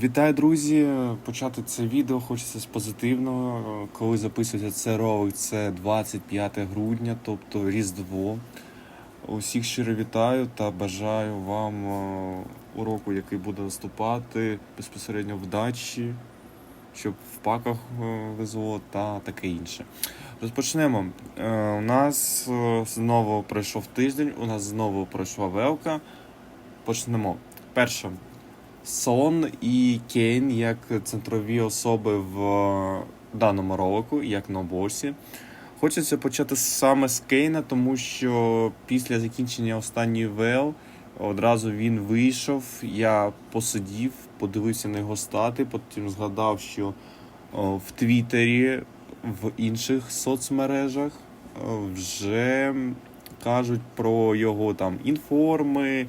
Вітаю, друзі! Почати це відео хочеться з позитивного. Коли записується це ролик, це 25 грудня, тобто Різдво. Усіх щиро вітаю та бажаю вам е, уроку, який буде наступати, безпосередньо вдачі, щоб в паках е, везло та таке інше. Розпочнемо. Е, У нас знову пройшов тиждень, у нас знову пройшла велка. Почнемо. Перше. Сон і Кейн як центрові особи в е, даному ролику, як на босі. Хочеться почати саме з Кейна, тому що після закінчення останньої ВЛ одразу він вийшов. Я посидів, подивився на його стати, потім згадав, що в Твіттері, в інших соцмережах вже кажуть про його там інформи.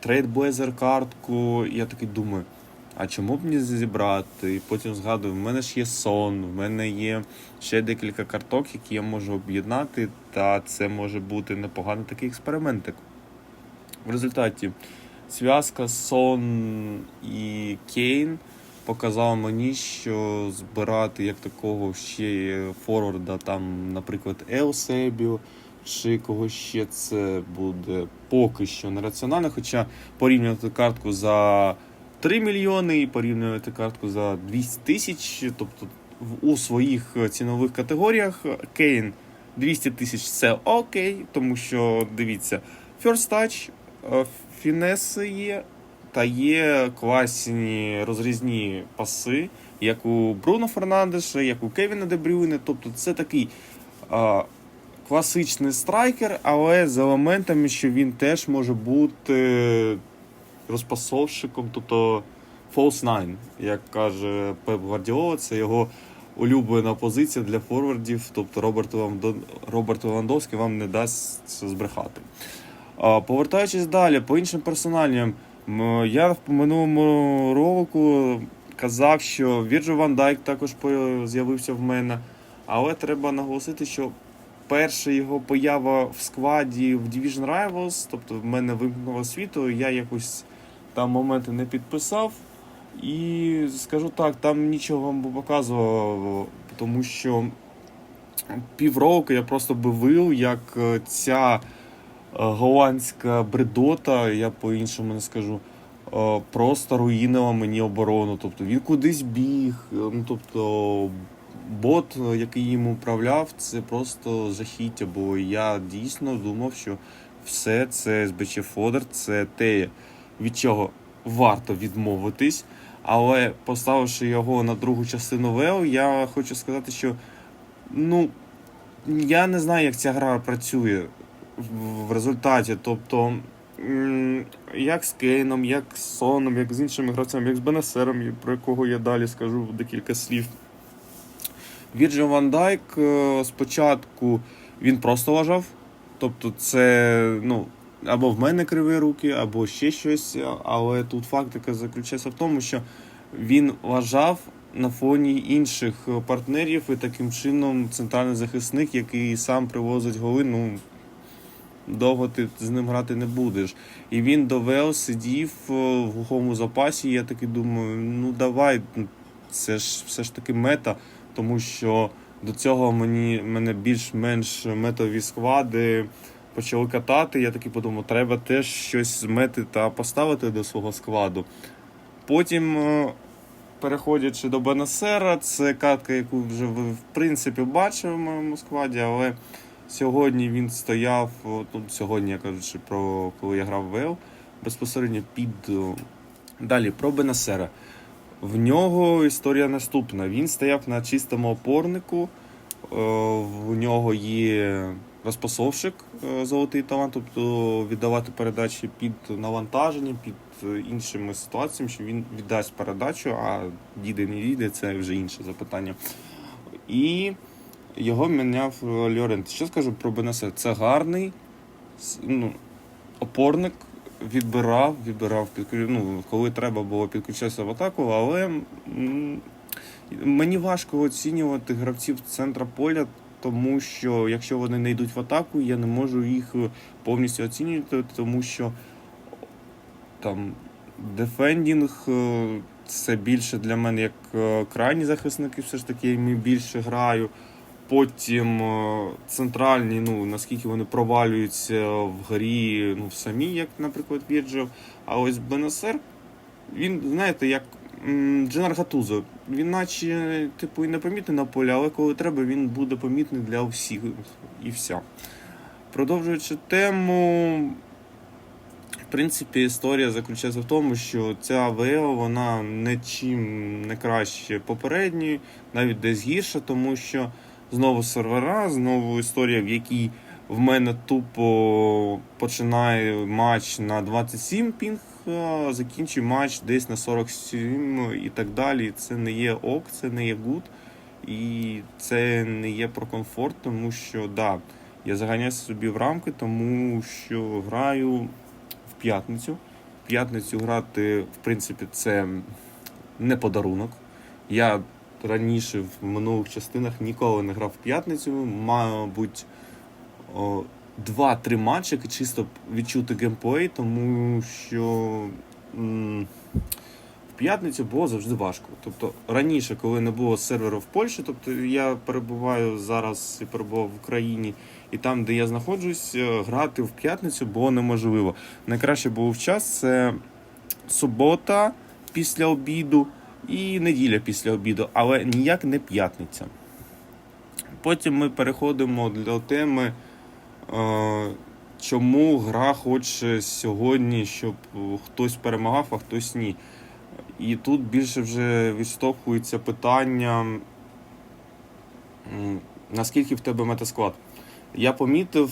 Трейдблейзер картку. Я такий думаю, а чому б не зібрати? І потім згадую, в мене ж є сон, в мене є ще декілька карток, які я можу об'єднати, та це може бути непоганий такий експериментик. В результаті зв'язка сон і Кейн показала мені, що збирати як такого ще форварда, там, наприклад, Елсебіо, чи когось ще це буде поки що нераціонально. Хоча порівнювати картку за 3 мільйони і порівнювати картку за 200 тисяч, тобто у своїх цінових категоріях Кейн 200 тисяч це окей, тому що дивіться, First Touch, е, фінеси є, та є класні розрізні паси, як у Бруно Фернандеша, як у Кевіна Дебрюйне. Тобто це такий а, класичний страйкер, але з елементами, що він теж може бути розпасовщиком, тобто false nine, як каже Пеп Гвардіола, це його улюблена позиція для форвардів, тобто Роберт, Роберт Левандовський вам не дасть збрехати. Повертаючись далі, по іншим персональням, я в минулому ролику казав, що Вірджо Ван Дайк також з'явився в мене, але треба наголосити, що перша його поява в складі в Division Rivals, тобто в мене вимкнуло світло, я якось там моменти не підписав. І скажу так, там нічого вам не показував, тому що півроку я просто би вив, як е, ця е, голландська бредота, я по-іншому не скажу, е, просто руїнила мені оборону. Тобто він кудись біг. Ну тобто бот, е, який їм управляв, це просто жахіття, бо я дійсно думав, що все це СБЧ Фодер, це те, від чого варто відмовитись. Але поставивши його на другу частину ВЕО, я хочу сказати, що ну, я не знаю, як ця гра працює в результаті. Тобто, як з Кейном, як з Соном, як з іншими гравцями, як з Бенесером, про якого я далі скажу декілька слів. Вірджин Ван Дайк е, спочатку він просто лажав. Тобто, це ну, або в мене криві руки, або ще щось. Але тут фактика заключається в тому, що він лажав на фоні інших партнерів, і таким чином центральний захисник, який сам привозить голи, ну довго ти з ним грати не будеш. І він довел, сидів е, в глухому запасі. І я таки думаю, ну давай, ну, це ж все ж таки мета, тому що до цього мені мене більш-менш метові склади почали катати. Я таки подумав, треба теж щось з мети та поставити до свого складу. Потім, е, переходячи до Бенесера, це катка, яку вже ви в принципі бачили в моєму складі, але сьогодні він стояв, ну, сьогодні я кажучи про коли я грав в ВЕЛ, безпосередньо під. Далі про Бенесера. В нього історія наступна. Він стояв на чистому опорнику, е, в нього є розпасовщик е, золотий талант, тобто віддавати передачі під навантаженням, під е, іншими ситуаціями, що він віддасть передачу, а діде не діде, це вже інше запитання. І його міняв Льорент. Що скажу про Бенесе? Це гарний ну, опорник. Відбирав, відбирав, підключ- ну, коли треба було підключатися в атаку, але мені важко оцінювати гравців центра поля, тому що якщо вони не йдуть в атаку, я не можу їх повністю оцінювати, тому що там дефендінг е, це більше для мене як е, крайні захисники, все ж таки ми більше граю. Потім е, центральні, ну наскільки вони провалюються в грі, ну самі, як, наприклад, Вірджев. А ось Бенесер, він, знаєте, як Дженар Гатузо. Він наче, типу, і непомітний на полі, але коли треба, він буде помітний для всіх і вся. Продовжуючи тему, в принципі, історія заключається в тому, що ця АВЛ, вона нічим не краще попередньої, навіть десь гірша, тому що знову сервера, знову історія, в якій в мене тупо починає матч на 27 пінг, а закінчує матч десь на 47 і так далі. Це не є ок, це не є гуд. І це не є про комфорт, тому що да, я заганяюся собі в рамки, тому що граю в п'ятницю. В п'ятницю грати, в принципі, це не подарунок. Я раніше в минулих частинах ніколи не грав в п'ятницю. Мабуть, два-три матчі чисто відчути геймплей, тому що в п'ятницю було завжди важко. Тобто раніше, коли не було серверу в Польщі, тобто я перебуваю зараз і перебував в Україні, і там, де я знаходжусь, е, грати в п'ятницю було неможливо. Найкраще був час це субота після обіду і неділя після обіду, але ніяк не п'ятниця. Потім ми переходимо до теми, е, чому гра хоче сьогодні, щоб хтось перемагав, а хтось ні. І тут більше вже відштовхується питання, наскільки в тебе метасклад. Я помітив,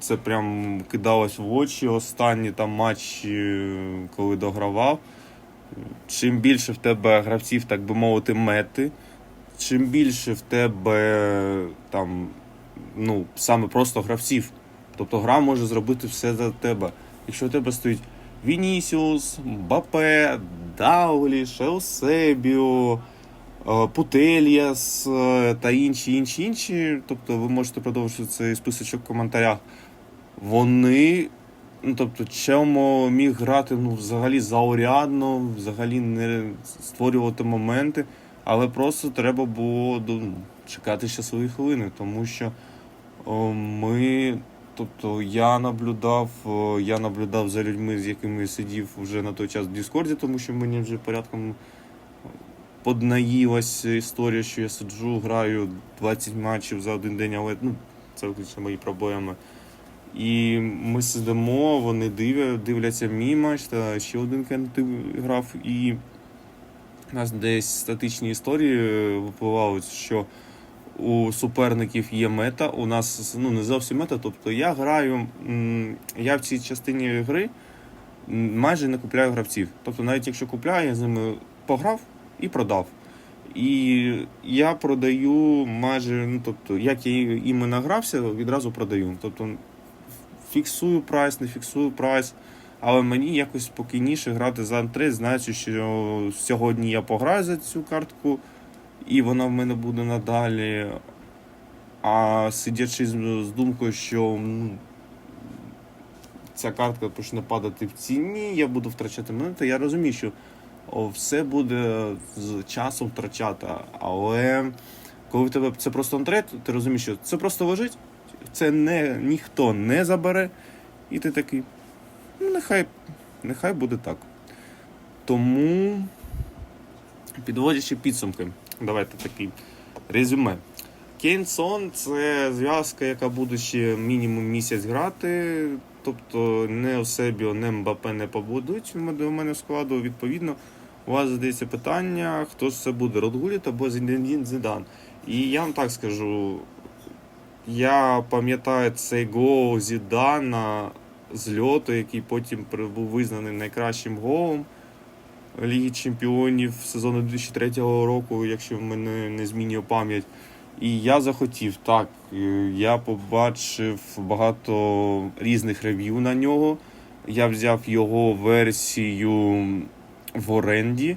це прям кидалось в очі останні там матчі, коли догравав. Чим більше в тебе гравців, так би мовити, мети, чим більше в тебе там, ну, саме просто гравців. Тобто гра може зробити все за тебе. Якщо у тебе стоїть Вінісіус, Бапе, Даулі, Шеусебіо, е, Путельяс е, та інші, інші, інші. Тобто ви можете продовжити цей списочок в коментарях. Вони, ну тобто, Челмо міг грати ну, взагалі заурядно, взагалі не створювати моменти, але просто треба було ну, чекати ще свої хвилини, тому що о, ми. Тобто я наблюдав, я наблюдав за людьми, з якими сидів вже на той час в Діскорді, тому що мені вже порядком поднаїлась історія, що я сиджу, граю 20 матчів за один день, але ну, це виключно мої проблеми. І ми сидимо, вони дивля, дивляться мій матч, та ще один грав, і у нас десь статичні історії випливали, що у суперників є мета. У нас ну не зовсім мета. Тобто я граю, я в цій частині гри майже не купляю гравців. Тобто, навіть якщо купляю, я з ними пограв і продав. І я продаю майже, ну тобто, як я іми награвся, відразу продаю. Тобто фіксую прайс, не фіксую прайс. Але мені якось спокійніше грати за антри, знаючи, що сьогодні я пограю за цю картку, і вона в мене буде надалі. А сидячи з, думкою, що ну, ця картка почне падати в ціні, я буду втрачати монети, я розумію, що все буде з часом втрачати. Але коли в тебе це просто антре, ти розумієш, що це просто лежить, це не, ніхто не забере, і ти такий. Ну, нехай, нехай буде так. Тому, підводячи підсумки, давайте такий резюме. Кейнсон це зв'язка, яка буде ще мінімум місяць грати. Тобто не Осебіо, не Мбапе не побудуть до мене складу. Відповідно, у вас задається питання, хто ж це буде, Родгуліт або Зідан. І я вам так скажу, я пам'ятаю цей гол Зідана з льоту, який потім був визнаний найкращим голом Ліги Чемпіонів сезону 2003 року, якщо мене не змінює пам'ять. І я захотів, так, я побачив багато різних рев'ю на нього. Я взяв його версію в оренді.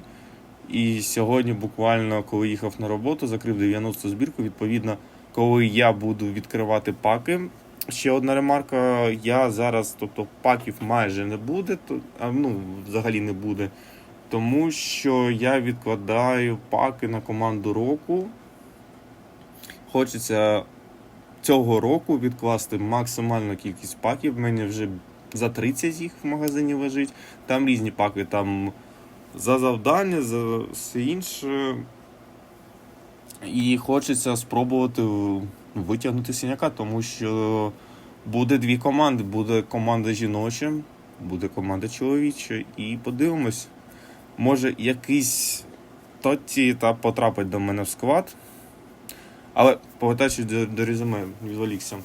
І сьогодні, буквально, коли їхав на роботу, закрив 90 збірку. Відповідно, коли я буду відкривати паки. Ще одна ремарка. Я зараз, тобто паків майже не буде, то, а, ну, взагалі не буде. Тому що я відкладаю паки на команду року. Хочеться цього року відкласти максимальну кількість паків. В мене вже за 30 їх в магазині лежить. Там різні паки, там за завдання, за все інше. І хочеться спробувати витягнути сіняка, тому що буде дві команди. Буде команда жіноча, буде команда чоловіча, і подивимось. Може, якийсь Тотті та потрапить до мене в склад. Але повертаючись до, до резюме, відволікся.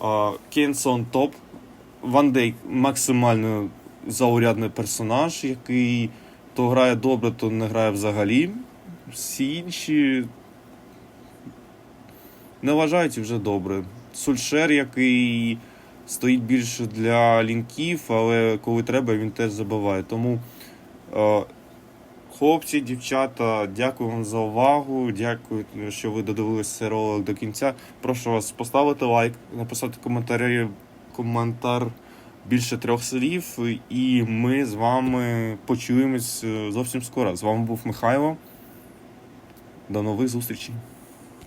А, Кейнсон топ. Ван Дейк максимально заурядний персонаж, який то грає добре, то не грає взагалі. Всі інші не вважають вже добре. Сульшер, який стоїть більше для лінків, але коли треба, він теж забиває. Тому, е, хлопці, дівчата, дякую вам за увагу. Дякую, що ви додивилися ролик до кінця. Прошу вас поставити лайк, написати коментарі, коментар більше трьох слів, і ми з вами почуємось е, зовсім скоро. З вами був Михайло. До нових зустрічей.